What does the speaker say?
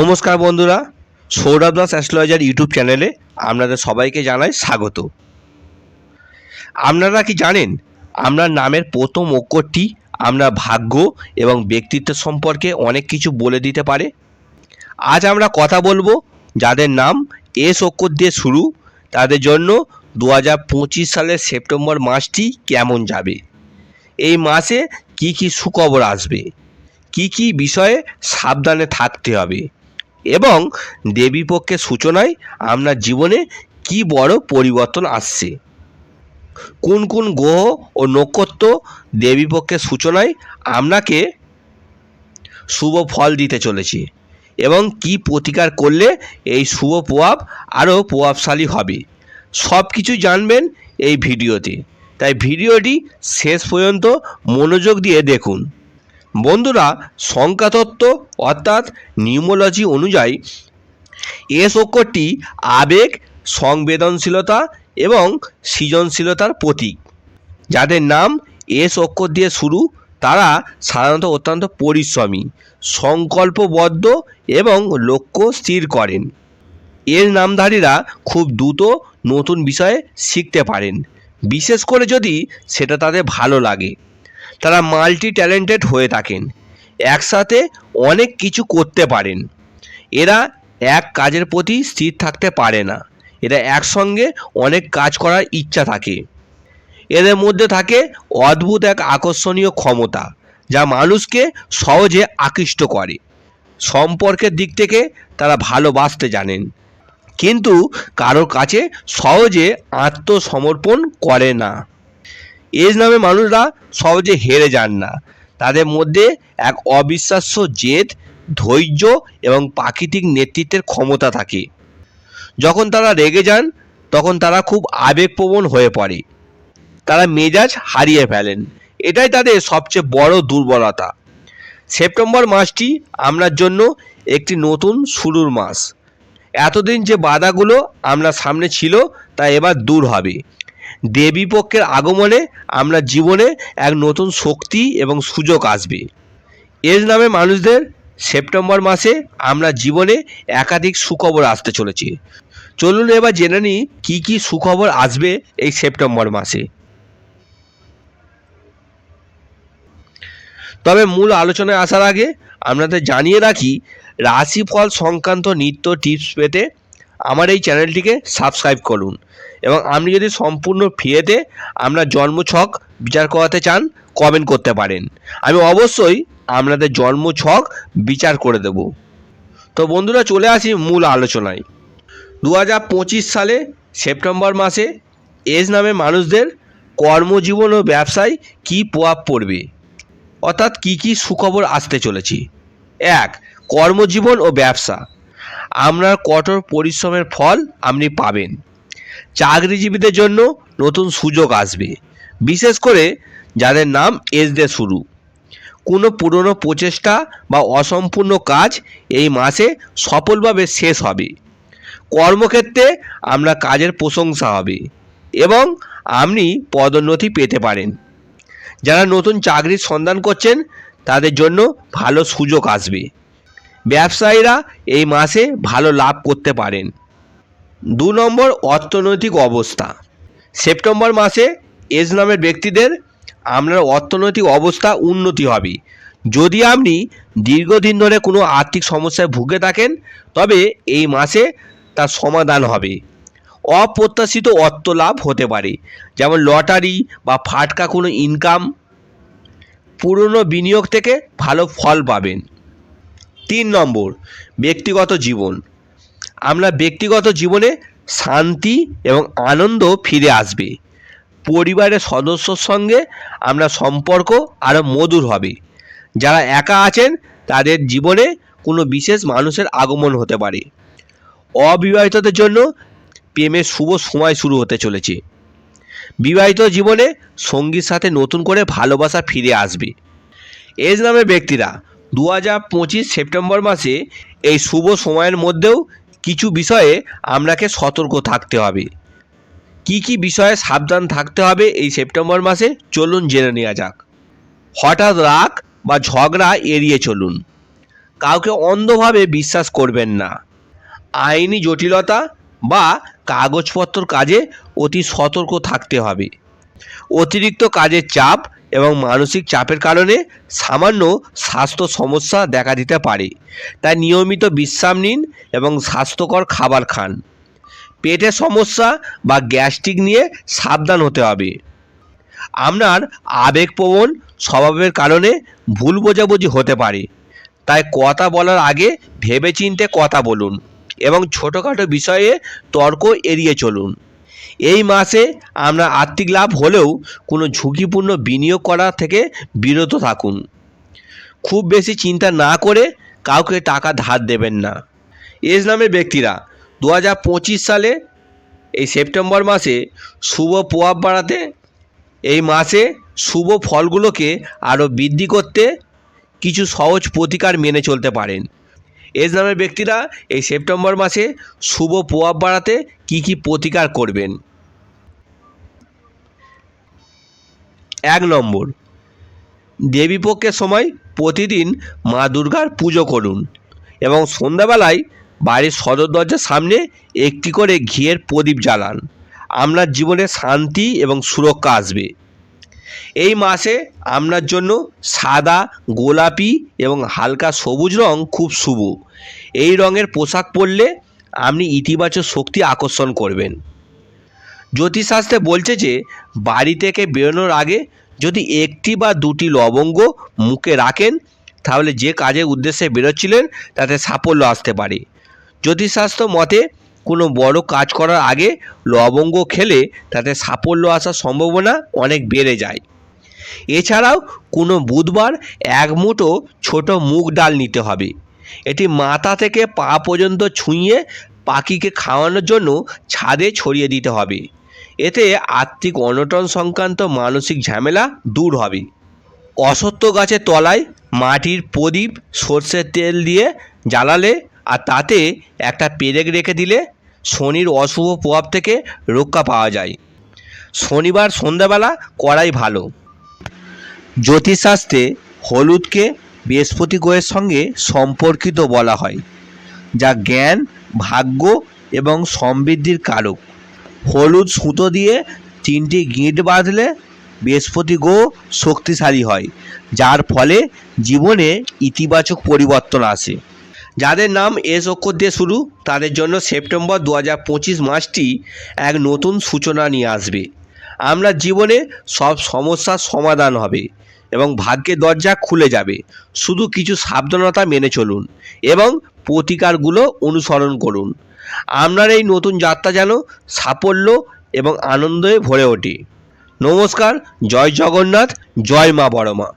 নমস্কার বন্ধুরা, Sourav Das astrologer YouTube চ্যানেলে আপনাদের সবাইকে জানাই স্বাগত। আপনারা কি জানেন আপনার নামের প্রথম অক্ষরটি আপনার ভাগ্য এবং ব্যক্তিত্ব সম্পর্কে অনেক কিছু বলে দিতে পারে। আজ আমরা কথা বলব যাদের নাম এস অক্ষর দিয়ে শুরু, তাদের জন্য দু হাজার পঁচিশ সালের সেপ্টেম্বর মাসটি কেমন যাবে? এই মাসে কি কি সুখবর আসবে? কি কি বিষয়ে সাবধানে থাকতে হবে? এবং দেবীপক্ষের সূচনায় আপনার জীবনে কি বড় পরিবর্তন আসছে? কোন কোন গ্রহ ও নক্ষত্র দেবীপক্ষের সূচনায় আপনাকে শুভ ফল দিতে চলেছে এবং কি প্রতিকার করলে এই শুভ প্রভাব আরও প্রভাবশালী হবে? সব কিছু জানবেন এই ভিডিওতে। তাই ভিডিওটি শেষ পর্যন্ত মনোযোগ দিয়ে দেখুন। বন্ধুরা, সংখ্যাতত্ত্ব অর্থাৎ নিউমোলজি অনুযায়ী এস অক্ষরটি আবেগ, সংবেদনশীলতা এবং সৃজনশীলতার প্রতীক। যাদের নাম এস অক্ষর দিয়ে শুরু, তারা সাধারণত অত্যন্ত পরিশ্রমী, সংকল্পবদ্ধ এবং লক্ষ্য স্থির করেন। এর নামধারীরা খুব দ্রুত নতুন বিষয়ে শিখতে পারেন। বিশেষ করে যদি সেটা তাদের ভালো লাগে। তারা মাল্টি ট্যালেন্টেড হয়ে থাকেন। একসাথে অনেক কিছু করতে পারেন। এরা এক কাজের প্রতি স্থির থাকতে পারে না। এরা একসঙ্গে অনেক কাজ করার ইচ্ছা থাকে। এদের মধ্যে থাকে অদ্ভুত এক আকর্ষণীয় ক্ষমতা, যা মানুষকে সহজে আকৃষ্ট করে। সম্পর্কের দিক থেকে তারা ভালোবাসতে জানেন। কিন্তু কারোর কাছে সহজে আত্মসমর্পণ করে না। এজ নামে মানুষরা সহজে হেরে যান না। তাদের মধ্যে এক অবিশ্বাস্য জেদ, ধৈর্য এবং প্রাকৃতিক নেতৃত্বের ক্ষমতা থাকে। যখন তারা রেগে যান, তখন তারা খুব আবেগপ্রবণ হয়ে পড়ে। তারা মেজাজ হারিয়ে ফেলেন। এটাই তাদের সবচেয়ে বড় দুর্বলতা। সেপ্টেম্বর মাসটি আপনার জন্য একটি নতুন শুরুর মাস। এতদিন যে বাধাগুলো আপনার সামনে ছিল, তা এবার দূর হবে। দেবী পক্ষের আগমনে আপনার জীবনে এক নতুন শক্তি এবং সুযোগ আসবে। এর নামে মানুষদের সেপ্টেম্বর মাসে আমরা জীবনে একাধিক সুখবর আসতে চলেছে। চলুন এবার জেনে নিই কী কী সুখবর আসবে এই সেপ্টেম্বর মাসে। তবে মূল আলোচনায় আসার আগে আপনাদের জানিয়ে রাখি, রাশিফল সংক্রান্ত নিত্য টিপস পেতে আমার এই চ্যানেলটিকে সাবস্ক্রাইব করুন। এবং আপনি যদি সম্পূর্ণ ফ্রিতে আপনার জন্মছক বিচার করাতে চান কমেন্ট করতে পারেন। আমি অবশ্যই আপনাদের জন্মছক বিচার করে দেব। তো বন্ধুরা, চলে আসি মূল আলোচনায়। দু হাজার পঁচিশ সালে সেপ্টেম্বর মাসে এজ নামে মানুষদের কর্মজীবন ও ব্যবসায় কী প্রভাব পড়বে? অর্থাৎ কী কী সুখবর আসতে চলেছি? এক, কর্মজীবন ও ব্যবসা। আপনার কঠোর পরিশ্রমের ফল আপনি পাবেন। চাকরিজীবীদের জন্য নতুন সুযোগ আসবে। বিশেষ করে যাদের নাম এস দিয়ে শুরু। কোনো পুরনো প্রচেষ্টা বা অসম্পূর্ণ কাজ এই মাসে সফলভাবে শেষ হবে। কর্মক্ষেত্রে আপনার কাজের প্রশংসা হবে এবং আপনি পদোন্নতি পেতে পারেন। যারা নতুন চাকরির সন্ধান করছেন, তাদের জন্য ভালো সুযোগ আসবে। ব্যবসায়ীরা এই মাসে ভালো লাভ করতে পারেন। দু নম্বর অর্থনৈতিক অবস্থা। সেপ্টেম্বর মাসে এজ নামের ব্যক্তিদের আপনার অর্থনৈতিক অবস্থা উন্নতি হবে। যদি আপনি দীর্ঘদিন ধরে কোনো আর্থিক সমস্যায় ভুগে থাকেন, তবে এই মাসে তার সমাধান হবে। অপ্রত্যাশিত অর্থ লাভ হতে পারে, যেমন লটারি বা ফাটকা কোনো ইনকাম পুরনো বিনিয়োগ থেকে ভালো ফল পাবেন। তিন নম্বর, ব্যক্তিগত জীবন। আমরা ব্যক্তিগত জীবনে শান্তি এবং আনন্দ ফিরে আসবে। পরিবারের সদস্যর সঙ্গে আমরা সম্পর্ক আরও মধুর হবে। যারা একা আছেন, তাদের জীবনে কোনো বিশেষ মানুষের আগমন হতে পারে। অবিবাহিতদের জন্য প্রেমের শুভ সময় শুরু হতে চলেছে। বিবাহিত জীবনে সঙ্গীর সাথে নতুন করে ভালোবাসা ফিরে আসবে। এজ নামের ব্যক্তিরা দু হাজার পঁচিশ সেপ্টেম্বর মাসে এই শুভ সময়ের মধ্যেও কিছু বিষয়ে আপনাকে সতর্ক থাকতে হবে। কি কি বিষয়ে সাবধান থাকতে হবে এই সেপ্টেম্বর মাসে? চলুন জেনে নেওয়া যাক। হঠাৎ রাগ বা ঝগড়া এড়িয়ে চলুন। কাউকে অন্ধভাবে বিশ্বাস করবেন না। আইনি জটিলতা বা কাগজপত্র কাজে অতি সতর্ক থাকতে হবে। অতিরিক্ত কাজের চাপ এবং মানসিক চাপের কারণে সামান্য স্বাস্থ্য সমস্যা দেখা দিতে পারে। তাই নিয়মিত বিশ্রাম নিন এবং স্বাস্থ্যকর খাবার খান। পেটের সমস্যা বা গ্যাস্ট্রিক নিয়ে সাবধান হতে হবে। আপনার আবেগপ্রবণ স্বভাবের কারণে ভুল বোঝাবুঝি হতে পারে। তাই কথা বলার আগে ভেবেচিন্তে কথা বলুন এবং ছোটোখাটো বিষয়ে তর্ক এড়িয়ে চলুন। এই মাসে আমরা আর্থিক লাভ হলেও কোনো ঝুঁকিপূর্ণ বিনিয়োগ করা থেকে বিরত থাকুন। খুব বেশি চিন্তা না করে কাউকে টাকা ধার দেবেন না। এজ নামের ব্যক্তিরা দু হাজার পঁচিশ সালে এই সেপ্টেম্বর মাসে শুভ প্রভাব বাড়াতে, এই মাসে শুভ ফলগুলোকে আরও বৃদ্ধি করতে কিছু সহজ প্রতিকার মেনে চলতে পারেন। এজ নামের ব্যক্তিরা এই সেপ্টেম্বর মাসে শুভ প্রভাব বাড়াতে কী কী প্রতিকার করবেন? এক নম্বর দেবীপক্ষের সময় প্রতিদিন মা দুর্গার পুজো করুন এবং সন্ধ্যাবেলায় বাড়ির সদর দরজার সামনে একটি করে ঘিয়ের প্রদীপ জ্বালান। আপনার জীবনে শান্তি এবং সুরক্ষা আসবে। এই মাসে আপনার জন্য সাদা, গোলাপি এবং হালকা সবুজ রং খুব শুভ। এই রঙের পোশাক পরলে আপনি ইতিবাচক শক্তি আকর্ষণ করবেন। জ্যোতিষশাস্ত্রে বলছে যে, বাড়ি থেকে বেরোনোর আগে যদি একটি বা দুটি লবঙ্গ মুখে রাখেন, তাহলে যে কাজের উদ্দেশ্যে বেরোচ্ছিলেন, তাতে সাফল্য আসতে পারে। জ্যোতিষশাস্ত্র মতে কোনো বড় কাজ করার আগে লবঙ্গ খেলে তাতে সাফল্য আসার সম্ভাবনা অনেক বেড়ে যায়। এছাড়াও কোনো বুধবার এক মুঠো ছোট মুগ ডাল নিতে হবে। এটি মাথা থেকে পা পর্যন্ত ছুঁয়ে পাখিকে খাওয়ানোর জন্য ছাদে ছড়িয়ে দিতে হবে। এতে আর্থিক অনটন সংক্রান্ত মানসিক ঝামেলা দূর হবে। অসত্য গাছের তলায় মাটির প্রদীপ সর্ষের তেল দিয়ে জ্বালালে আর তাতে একটা পেরেক রেখে দিলে শনির অশুভ প্রভাব থেকে রক্ষা পাওয়া যায়। শনিবার সন্ধ্যাবেলা করাই ভালো। জ্যোতিষশাস্ত্রে হলুদকে বৃহস্পতি গ্রহের সঙ্গে সম্পর্কিত বলা হয়, যা জ্ঞান, ভাগ্য এবং সমৃদ্ধির কারক। হলুদ সুতো দিয়ে তিনটি গিঁট বাঁধলে বৃহস্পতি গ্রহ শক্তিশালী হয়, যার ফলে জীবনে ইতিবাচক পরিবর্তন আসে। যাদের নাম এস অক্ষর দিয়ে শুরু, তাদের জন্য সেপ্টেম্বর দু হাজার পঁচিশ মাসটি এক নতুন সূচনা নিয়ে আসবে। আমরা জীবনে সব সমস্যার সমাধান হবে এবং ভাগ্যের দরজা খুলে যাবে। শুধু কিছু সাবধানতা মেনে চলুন এবং প্রতিকারগুলো অনুসরণ করুন। আপনার এই নতুন যাত্রা যেন সাফল্য এবং আনন্দে ভরে ওঠে। নমস্কার, জয় জগন্নাথ, জয় মা বড়মা।